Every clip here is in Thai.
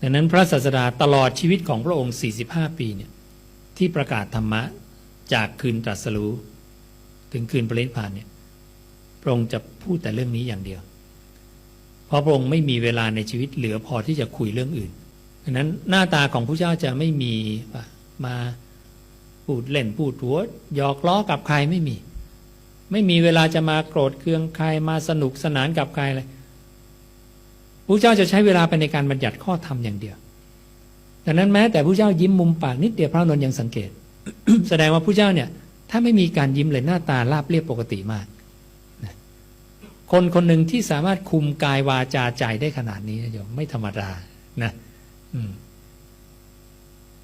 ดังนั้นพระศาสดาตลอดชีวิตของพระองค์ 45 ปีเนี่ยที่ประกาศธรรมะจากคืนตรัสรู้ ถึงคืนปรินิพพานเนี่ยพระองค์จะพูดแต่เรื่องนี้อย่างเดียว เพราะพระองค์ไม่มีเวลาในชีวิตเหลือพอที่จะคุยเรื่องอื่นดังนั้นหน้าตาของพระเจ้าจะไม่มีมาพูดเล่นพูดหัวหยอกล้อกับใครไม่มี ไม่มีเวลาจะมาโกรธเคืองใครมาสนุกสนานกับใครเลย พระเจ้าจะใช้เวลาไปในการบัญญัติข้อธรรมอย่างเดียว ดังนั้นแม้แต่พระเจ้ายิ้มมุมปากนิดเดียวพระนนท์ยังสังเกต แสดงว่าพระเจ้าเนี่ย ถ้าไม่มีการยิ้มเลยหน้าตาราบเรียบปกติมาก คนคนหนึ่งที่สามารถคุมกายวาจาใจได้ขนาดนี้นะโยมไม่ธรรมดานะอืม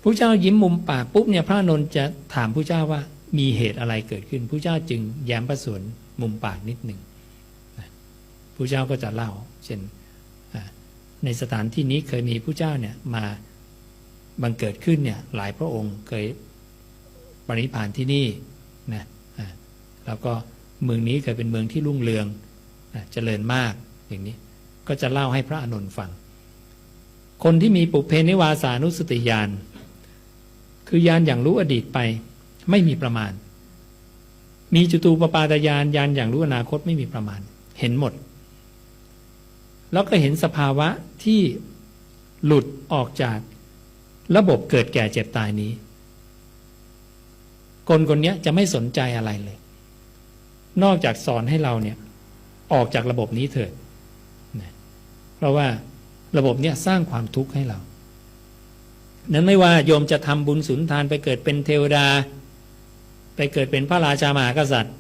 พระเจ้ายิ้มมุมปากปุ๊บเนี่ยพระนนท์จะถามพระเจ้าว่ามีเหตุอะไรเกิดขึ้นพระเจ้าจึงแย้มประสวนมุมปากนิดหนึ่งนะพระเจ้าก็จะเล่า เช่น ในสถานที่นี้เคยมีพระเจ้าเนี่ยมาบังเกิดขึ้นเนี่ยหลายพระองค์เคยปรินิพานที่นี่นะอ่าแล้วก็เมืองนี้เคยเป็นเมืองที่รุ่งเรืองนะเจริญมากอย่างนี้ก็จะเล่าให้พระอานนฟัง คนที่มีปุเพนิวาสานุสติญาณคือยานอย่างรู้อดีตไปไม่มีประมาณ มีจุตูปปาตญาณยานอย่างรู้อนาคตไม่มีประมาณ เห็นหมด แล้วก็เห็นสภาวะที่หลุดออกจากระบบเกิดแก่เจ็บตายนี้ คนคนนี้จะไม่สนใจอะไรเลย นอกจากสอนให้เราเนี่ยออกจากระบบนี้เถิดนะเพราะว่าระบบเนี้ยสร้างความทุกข์ให้เรา นั้นไม่ว่าโยมจะทำบุญสุนทานไปเกิดเป็นเทวดา ไปเกิดเป็นพระราชามหากษัตริย์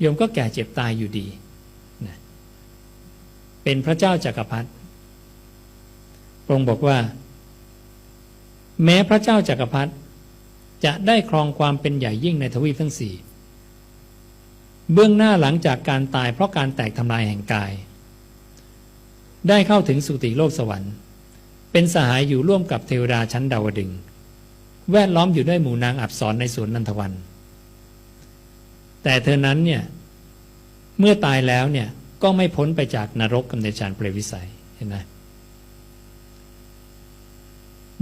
โยมก็แก่เจ็บตายอยู่ดีนะ เป็นพระเจ้าจากักรพรรดิพระองค์บอกว่า แม้พระเจ้าจากักรพรรดิจะได้ครองความเป็นใหญ่ยิ่งในทวีปทั้งสี่เบื้องหน้าหลังจากการตายเพราะการแตกทำลายแห่งกาย ได้เข้าถึงสุติโลกสวรรค์ เป็นสหายอยู่ร่วมกับเทวดาชั้นดาวดึง แวดล้อมอยู่ด้วยหมู่นางอับสรในสวนนันทวัน แต่เธอนั้นเนี่ย เมื่อตายแล้วเนี่ย ก็ไม่พ้นไปจากนรกกับในฌานเปรวิสัยเห็นไหม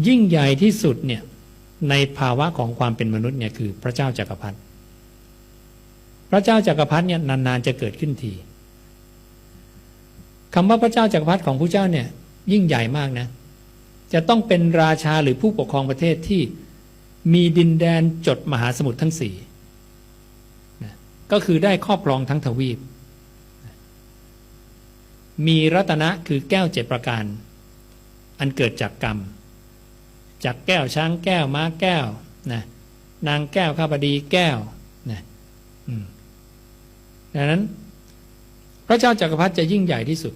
ยิ่งใหญ่ที่สุดเนี่ยในภาวะของความเป็นมนุษย์เนี่ยคือพระเจ้าจากักรพรรดิพระเจ้าจากักรพรรดิเนี่ยนานๆจะเกิดขึ้นทีคำว่าพระเจ้าจากักรพรรดิของพระเจ้าเนี่ยยิ่งใหญ่มากนะ จะต้องเป็นราชาหรือผู้ปกครองประเทศที่มีดินแดนจดมหาสมุทรทั้งสี่ก็คือได้ครอบครองทั้งทวีป มีรัตนะคือแก้วเจ็ดประการ อันเกิดจากกรรม จากแก้วช้างแก้วม้าแก้วนะนางแก้วข้าพดีแก้วนะดังนั้น พระเจ้าจากักรพรรดิจะยิ่งใหญ่ที่สุด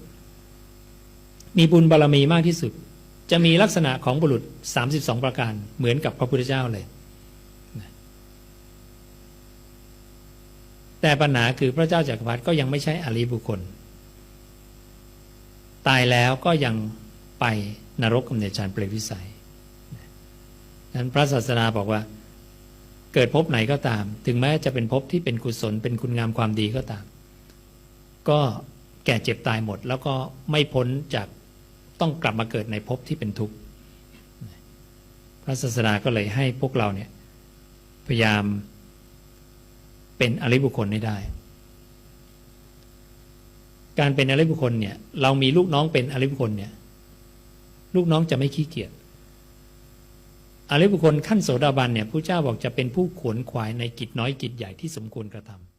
มีบุญบารรมีมากที่สุด จะมีลักษณะของบุรุษ 32 ประการ เหมือนกับพระพุทธเจ้าเลยนะแต่ปัญหาคือพระเจ้าจากักรพรรดิก็ยังไม่ใช่อริบุคคล ตายแล้วก็ยังไปนรกกำเนิดฌานเปรตวิสัยนั้นพระศาสดาบอกว่า เกิดภพไหนก็ตาม ถึงแม้จะเป็นภพที่เป็นกุศล เป็นคุณงามความดีก็ตาม ก็แก่เจ็บตายหมด แล้วก็ไม่พ้นจากต้องกลับมาเกิดในภพที่เป็นทุกข์พระศาสดาก็เลยให้พวกเราเนี่ยพยายามเป็นอริบุคคลให้ได้ การเป็นอริยบุคคลเนี่ย เรามีลูกน้องเป็นอริยบุคคลเนี่ย ลูกน้องจะไม่ขี้เกียจอริยบุคคลขั้นโสดาบันเนี่ยพระเจ้าบอกจะเป็นผู้ขวนขวายในกิจน้อยกิจใหญ่ที่สมควรกระทำ